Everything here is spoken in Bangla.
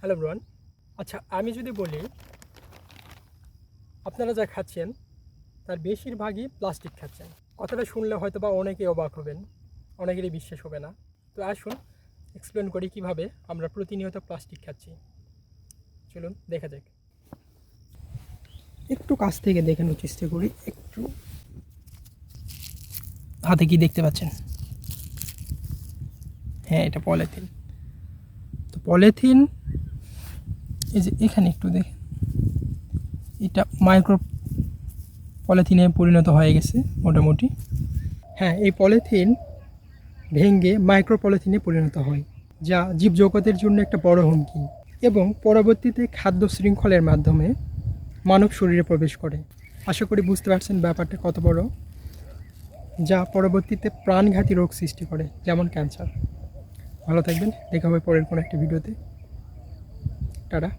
হ্যালো ব্রন আচ্ছা আমি যদি বলি, আপনারা যা খাচ্ছেন, তার বেশিরভাগই প্লাস্টিক খাচ্ছেন। কথাটা শুনলে হয়তো বা অনেকেই অবাক হবেন, অনেকেরই বিশ্বাস হবে না। তো আসুন এক্সপ্লেন করি কীভাবে আমরা প্রতিনিয়ত প্লাস্টিক খাচ্ছি। চলুন, দেখা যাক। একটু কাছ থেকে দেখানোর চেষ্টা করি, একটু। হাতে কি দেখতে পাচ্ছেন? হ্যাঁ এটা পলিথিন। তো পলিথিন এই যে এখানে একটু দেখেন। এটা মাইক্রো পলিথিনে পরিণত হয়ে গেছে মোটামুটি। হ্যাঁ এই পলিথিন ভেঙে মাইক্রো পলিথিনে পরিণত হয়, যা জীবজগতের জন্য একটা বড় হুমকি এবং পরবর্তীতে খাদ্য শৃঙ্খলের মাধ্যমে মানব শরীরে প্রবেশ করে। আশা করি বুঝতে পারছেন ব্যাপারটা কত বড়, যা পরবর্তীতে প্রাণঘাতী রোগ সৃষ্টি করে, যেমন ক্যান্সার। ভালো থাকবেন, দেখা হবে পরের কোনো একটা ভিডিওতে। ടാടാ.